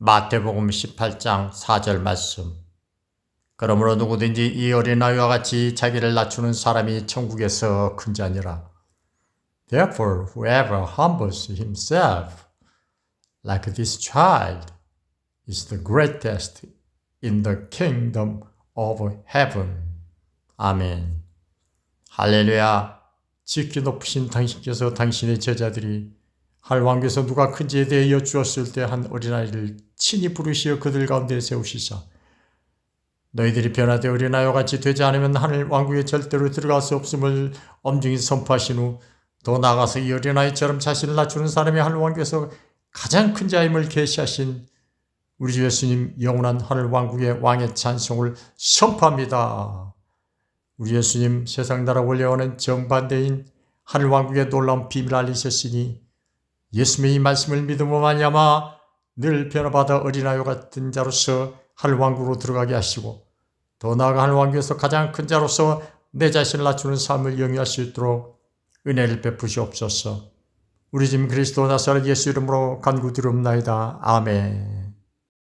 마태복음 18장 4절 말씀. 그러므로 누구든지 이 어린아이와 같이 자기를 낮추는 사람이 천국에서 큰 자니라. Therefore, whoever humbles himself like this child is the greatest in the kingdom of heaven. 아멘. 할렐루야. 지키 높으신 당신께서 당신의 제자들이 할 왕께서 누가 큰지에 대해 여쭈었을 때 한 어린아이를 친히 부르시어 그들 가운데 세우시사 너희들이 변화되 어린아이와 같이 되지 않으면 하늘 왕국에 절대로 들어갈 수 없음을 엄중히 선포하신 후 더 나아가서 이 어린아이처럼 자신을 낮추는 사람이 하늘 왕국에서 가장 큰 자임을 계시하신 우리 주 예수님 영원한 하늘 왕국의 왕의 찬송을 선포합니다. 우리 예수님 세상 나라 원래와는 정반대인 하늘 왕국의 놀라운 비밀을 알리셨으니 예수님의 이 말씀을 믿음으로 말미암아 늘 변화받아 어린아이와 같은 자로서 하늘 왕국으로 들어가게 하시고 더 나아가 하늘 왕국에서 가장 큰 자로서 내 자신을 낮추는 삶을 영위할 수 있도록 은혜를 베푸시옵소서. 우리 집 그리스도 나사렛 예수 이름으로 간구드립나이다. 아멘.